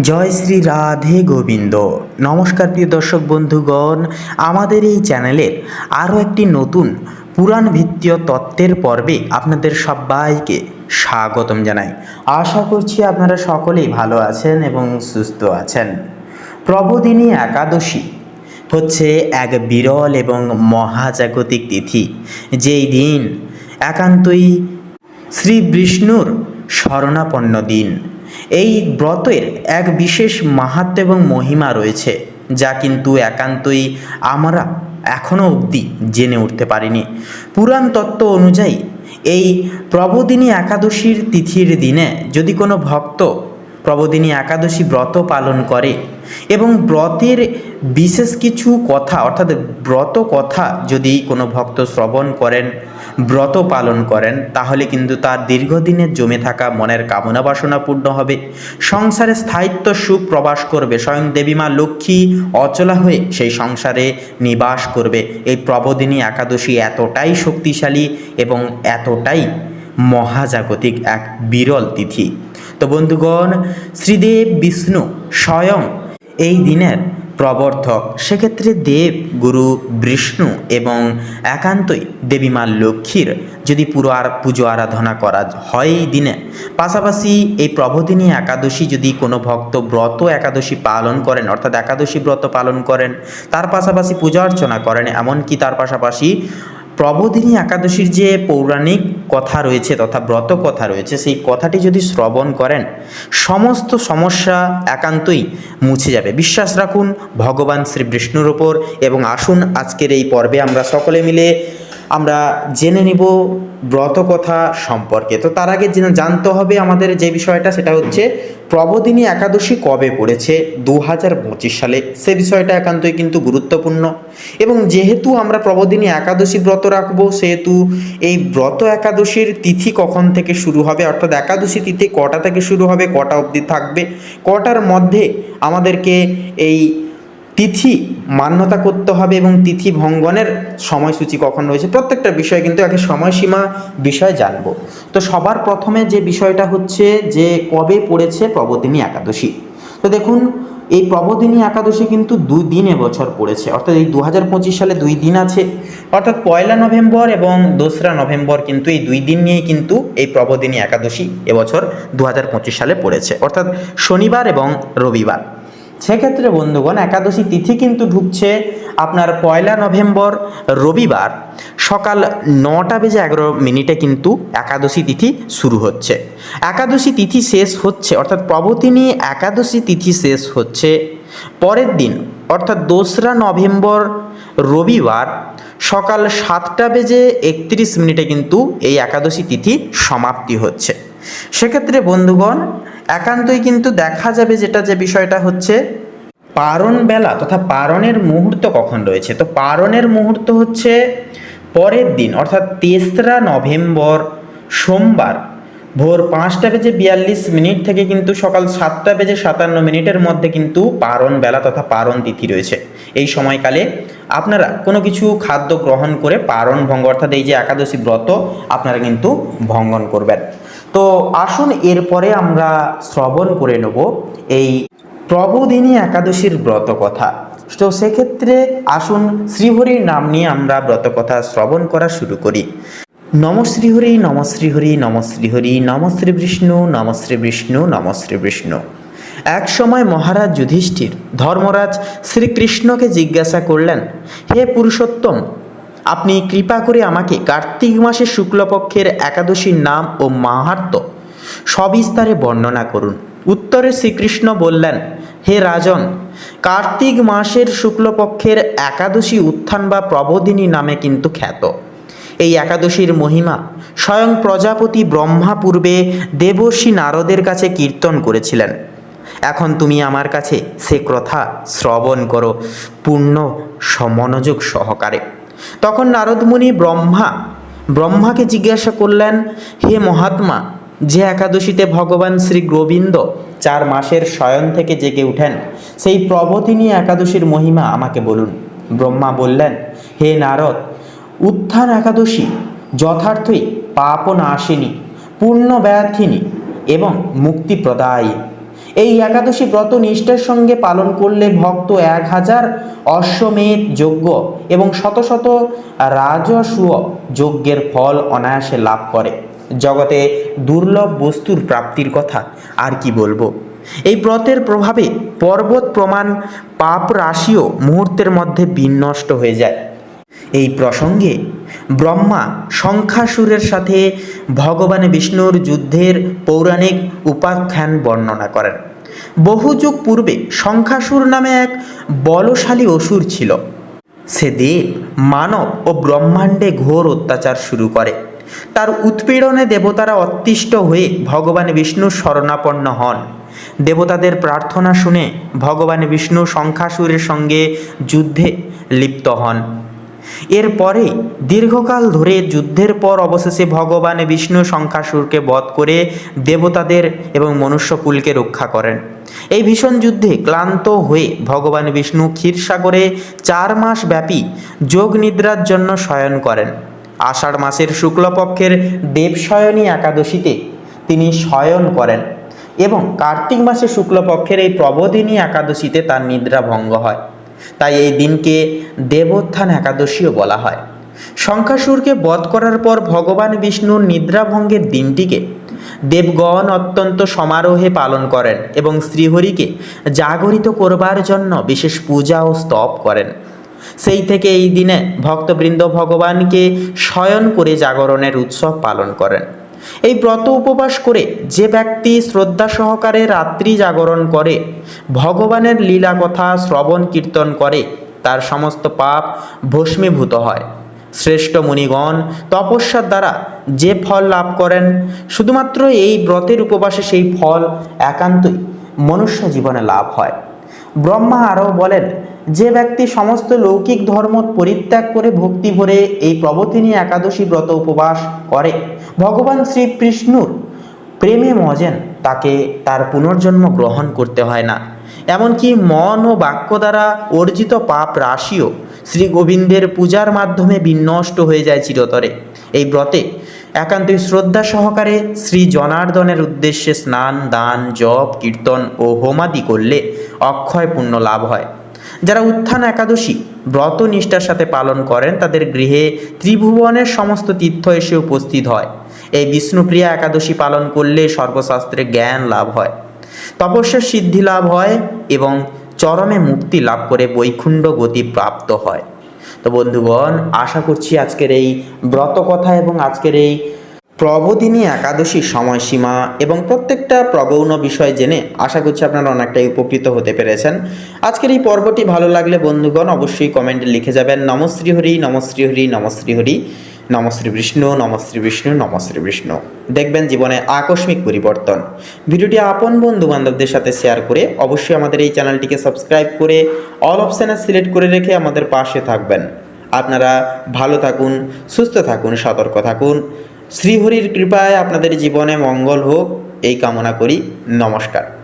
জয় শ্রী রাধে গোবিন্দ। নমস্কার প্রিয় দর্শক বন্ধুগণ, আমাদের এই চ্যানেলের আরও একটি নতুন পুরাণ ভিত্তীয় তত্ত্বের পর্বে আপনাদের সবাইকে স্বাগতম জানাই। আশা করছি আপনারা সকলেই ভালো আছেন এবং সুস্থ আছেন। প্রবোদিনী একাদশী হচ্ছে এক বিরল এবং মহাজাগতিক তিথি। যেই দিন একান্তই শ্রী বিষ্ণুর শরণাপন্ন দিন। এই ব্রতের এক বিশেষ মাহাত্ম এবং মহিমা রয়েছে, যা কিন্তু একান্তই আমরা এখনও অবধি জেনে উঠতে পারিনি। পুরাণ তত্ত্ব অনুযায়ী, এই প্রবোদিনী একাদশীর তিথির দিনে যদি কোনো ভক্ত প্রবোদিনী একাদশী ব্রত পালন করে এবং ব্রতের বিশেষ কিছু কথা, অর্থাৎ ব্রত কথা যদি কোনো ভক্ত শ্রবণ করেন ব্রত পালন করেন, তাহলে কিন্তু তার দীর্ঘদিনের জমে থাকা মনের কামনা বাসনা পূর্ণ হবে। সংসারে স্থায়িত্ব সুখ প্রবাস করবে, স্বয়ং দেবী মা লক্ষ্মী অচলা হয়ে সেই সংসারে নিবাস করবে। এই প্রবোদিনী একাদশী এতটাই শক্তিশালী এবং এতটাই মহাজাগতিক এক বিরল তিথি। তো বন্ধুগণ, শ্রীদেব বিষ্ণু স্বয়ং এই দিনের প্রবর্ধক সেক্ষেত্রে দেব, গুরু, বিষ্ণু এবং একান্তই দেবী মা লক্ষ্মীর যদি পুরো আর পুজো আরাধনা করা হয় এই দিনে। পাশাপাশি এই প্রবোধিনী একাদশী যদি কোনো ভক্ত ব্রত একাদশী পালন করেন, অর্থাৎ একাদশী ব্রত পালন করেন, তার পাশাপাশি পূজা অর্চনা করেন, এমনকি তার পাশাপাশি প্রবোধিনী একাদশীর যে পৌরাণিক কথা রয়েছে তথা ব্রত কথা রয়েছে, সেই কথাটি যদি শ্রবণ করেন, সমস্ত সমস্যা একান্তই মুছে যাবে। বিশ্বাস রাখুন, ভগবান শ্রী বিষ্ণুর ওপর এবং আসুন, আজকের এই পর্বে আমরা সকলে মিলে আমরা জেনে নিব ব্রত কথা সম্পর্কে। তো তার আগে জেনে জানতে হবে আমাদের যে বিষয়টা, সেটা হচ্ছে প্রবোদিনী একাদশী কবে পড়েছে? দু হাজার পঁচিশ সালে। সে বিষয়টা একান্তই কিন্তু গুরুত্বপূর্ণ। এবং যেহেতু আমরা প্রবোদিনী একাদশী ব্রত রাখব, সেহেতু এই ব্রত একাদশীর তিথি কখন থেকে শুরু হবে? অর্থাৎ একাদশী তিথি কটা থেকে শুরু হবে? কটা অবধি থাকবে? কটার মধ্যে আমাদেরকে এই তিথি মান্যতা করতে হবে এবং তিথি ভঙ্গনের সময়সূচি কখন রয়েছে, প্রত্যেকটা বিষয় কিন্তু আগে সময়সীমা বিষয় জানব। তো সবার প্রথমে যে বিষয়টা হচ্ছে যে কবে পড়েছে প্রবোদিনী একাদশী। তো দেখুন, এই প্রবোদিনী একাদশী কিন্তু দুই দিন এবছর পড়েছে, অর্থাৎ এই দু হাজার পঁচিশ সালে দুই দিন আছে। অর্থাৎ পয়লা নভেম্বর এবং দোসরা নভেম্বর কিন্তু এই দুই দিন নিয়েই কিন্তু এই প্রবোদিনী একাদশী এবছর দু হাজার পঁচিশ সালে পড়েছে, অর্থাৎ শনিবার এবং রবিবার। সেক্ষেত্রে বন্ধুগণ, একাদশী তিথি কিন্তু ঢুকছে আপনার পয়লা নভেম্বর, রবিবার। সকাল নটা বেজে এগারো মিনিটে কিন্তু একাদশী তিথি শুরু হচ্ছে। একাদশী তিথি শেষ হচ্ছে, অর্থাৎ প্রবতিনী একাদশী তিথি শেষ হচ্ছে পরের দিন, অর্থাৎ দোসরা নভেম্বর, রবিবার, সকাল সাতটা বেজে একত্রিশ মিনিটে কিন্তু এই একাদশী তিথি সমাপ্তি হচ্ছে। সেক্ষেত্রে বন্ধুগণ একান্তই কিন্তু দেখা যাবে যেটা যে বিষয়টা হচ্ছে পারণ বেলা তথা পারণের মুহূর্ত কখন রয়েছে। তো পারণের মুহূর্ত হচ্ছে পরের দিন, অর্থাৎ তেসরা নভেম্বর সোমবার ভোর পাঁচটা বেজে বিয়াল্লিশ মিনিট থেকে কিন্তু সকাল সাতটা বেজে সাতান্ন মিনিটের মধ্যে কিন্তু পারণ বেলা তথা পারণ তিথি রয়েছে। এই সময়কালে আপনারা কোনো কিছু খাদ্য গ্রহণ করে পারণ ভঙ্গ, অর্থাৎ এই যে একাদশী ব্রত, আপনারা কিন্তু ভঙ্গন করবেন। তো আসুন এরপরে আমরা শ্রবণ করে নেব এই প্রবোধিনী একাদশীর ব্রত কথা তো সেক্ষেত্রে আসুন শ্রীহরির নাম নিয়ে আমরা ব্রত কথা শ্রবণ করা শুরু করি। নম শ্রীহরি নম শ্রীহরি নম শ্রীহরি, নম শ্রী বিষ্ণু, নম শ্রী বিষ্ণু, নম শ্রী বিষ্ণু। এক সময় মহারাজ যুধিষ্ঠির ধর্মরাজ শ্রীকৃষ্ণকে জিজ্ঞাসা করলেন, হে পুরুষোত্তম আপনি কৃপা করে আমাকে কার্তিক মাসের শুক্লপক্ষের একাদশীর নাম ও মাহাত্ম সবিস্তারে বর্ণনা করুন। উত্তরে শ্রীকৃষ্ণ বললেন, হে রাজন, কার্তিক মাসের শুক্লপক্ষের একাদশী উত্থান বা প্রবোধিনী নামে কিন্তু খ্যাত। এই একাদশীর মহিমা স্বয়ং প্রজাপতি ব্রহ্মা পূর্বে দেবর্ষী নারদের কাছে কীর্তন করেছিলেন। এখন তুমি আমার কাছে সে কথা শ্রবণ করো, পূর্ণ সমনোযোগ সহকারে। তখন নারদমুনি ব্রহ্মা, ব্রহ্মাকে জিজ্ঞাসা করলেন, হে মহাত্মা, যে একাদশীতে ভগবান শ্রী গোবিন্দ চার মাসের শয়ন থেকে জেগে উঠেন, সেই প্রবতিনী একাদশীর মহিমা আমাকে বলুন। ব্রহ্মা বললেন, হে নারদ, উত্থান একাদশী যথার্থই পাপ নাশিনী, পূর্ণ ব্যর্থিনী এবং মুক্তিপ্রদায়ী এই একাদশী ব্রত নিষ্ঠার সঙ্গে পালন করলে ভক্ত এক হাজার অশ্বমেধ যজ্ঞ এবং শত শত রাজস্ব যজ্ঞের ফল অনায়াসে লাভ করে। জগতে দুর্লভ বস্তুর প্রাপ্তির কথা আর কি বলব? এই ব্রতের প্রভাবে পর্বত প্রমাণ পাপ রাশিও মুহূর্তের মধ্যে বিনষ্ট হয়ে যায়। এই প্রসঙ্গে ব্রহ্মা শঙ্খাসুরের সাথে ভগবান বিষ্ণুর যুদ্ধের পৌরাণিক উপাখ্যান বর্ণনা করেন। বহু যুগ পূর্বে শঙ্খাসুর নামে এক বলশালী অসুর ছিল। সে দেব, মানব ও ব্রহ্মাণ্ডে ঘোর অত্যাচার শুরু করে। তার উৎপীড়নে দেবতারা অতিষ্ঠ হয়ে ভগবান বিষ্ণু শরণাপন্ন হন। দেবতাদের প্রার্থনা শুনে ভগবান বিষ্ণু শঙ্খাসুরের সঙ্গে যুদ্ধে লিপ্ত হন। এরপরে দীর্ঘকাল ধরে যুদ্ধের পর অবশেষে ভগবান বিষ্ণু শঙ্খাসুরকে বধ করে দেবতাদের এবং মনুষ্যকুলকে রক্ষা করেন। এই ভীষণ যুদ্ধে ক্লান্ত হয়ে ভগবান বিষ্ণু ক্ষীরসাগরে চার মাস ব্যাপী যোগ নিদ্রার জন্য শয়ন করেন। আষাঢ় মাসের শুক্লপক্ষের দেবশয়নী একাদশীতে তিনি শয়ন করেন এবং কার্তিক মাসের শুক্লপক্ষের এই প্রবোধিনী একাদশীতে তার নিদ্রা ভঙ্গ হয়। তাই এই দিনকে দেবোত্থান একাদশীও বলা হয়। শঙ্খাসুরকে বধ করার পর ভগবান বিষ্ণুর নিদ্রাভঙ্গের দিনটিকে দেবগণ অত্যন্ত সমারোহে পালন করেন এবং শ্রীহরিকে জাগরিত করবার জন্য বিশেষ পূজা ও স্তব করেন। সেই থেকে এই দিনে ভক্তবৃন্দ ভগবানকে শয়ন করে জাগরণের উৎসব পালন করেন। এই ব্রত উপবাস করে যে ব্যক্তি শ্রদ্ধা সহকারে রাত্রি জাগরণ করে, ভগবানের লীলা কথা শ্রবণ কীর্তন করে, তার সমস্ত পাপ ভস্মীভূত হয়। শ্রেষ্ঠ মুনিগণ তপস্যার দ্বারা যে ফল লাভ করেন, শুধুমাত্র এই ব্রতের উপবাসে সেই ফল একান্তই মনুষ্য জীবনে লাভ হয়। ব্রহ্মা আরও বলেন, যে ব্যক্তি সমস্ত লৌকিক ধর্ম পরিত্যাগ করে ভক্তি ভরে এই প্রবতিনী একাদশী ব্রত উপবাস করে, ভগবান শ্রীকৃষ্ণুর প্রেমে মজেন, তাকে তার পুনর্জন্ম গ্রহণ করতে হয় না। এমনকি মন ও বাক্য দ্বারা অর্জিত পাপ রাশিও শ্রী গোবিন্দের পূজার মাধ্যমে বিনষ্ট হয়ে যায় চিরতরে। এই ব্রতে একান্তই শ্রদ্ধা সহকারে শ্রী জনার্দনের উদ্দেশ্যে স্নান, দান, জপ, কীর্তন ও হোমাদি করলে অক্ষয় পুণ্য লাভ হয়। যারা উত্থান একাদশী, ব্রত নিষ্ঠার সাথে পালন করেন, তাদের গৃহে ত্রিভুবনের সমস্ত তীর্থ এসে উপস্থিত হয়। এই বিষ্ণুপ্রিয়া একাদশী পালন করলে সর্বশাস্ত্রে জ্ঞান লাভ হয়। তপস্যার সিদ্ধি লাভ হয় এবং চরমে মুক্তি লাভ করে বৈকুণ্ঠ গতি প্রাপ্ত হয়। তো বন্ধুগণ, আশা করছি আজকের এই ব্রত কথা এবং আজকের এই প্রবোদিনী একাদশীর সময়সীমা এবং প্রত্যেকটা প্রগৌণ বিষয় জেনে আশা করছি আপনারা অনেকটাই উপকৃত হতে পেরেছেন। আজকের এই পর্বটি ভালো লাগলে বন্ধুগণ অবশ্যই কমেন্টে লিখে যাবেন নমশ্রী হরি নমশ্রী হরি নমশ্রী হরি। নমশ্রী বিষ্ণু নমশ্রী বিষ্ণু নমশ্রী বিষ্ণু। দেখবেন জীবনে আকস্মিক পরিবর্তন। ভিডিওটি আপন বন্ধু বান্ধবদের সাথে শেয়ার করে অবশ্যই আমাদের এই চ্যানেলটিকে সাবস্ক্রাইব করে অল অপশানে সিলেক্ট করে রেখে আমাদের পাশে থাকবেন। আপনারা ভালো থাকুন, সুস্থ থাকুন, সতর্ক থাকুন। শ্রীহরির কৃপায় আপনাদের জীবনে মঙ্গল হোক, এই কামনা করি। নমস্কার।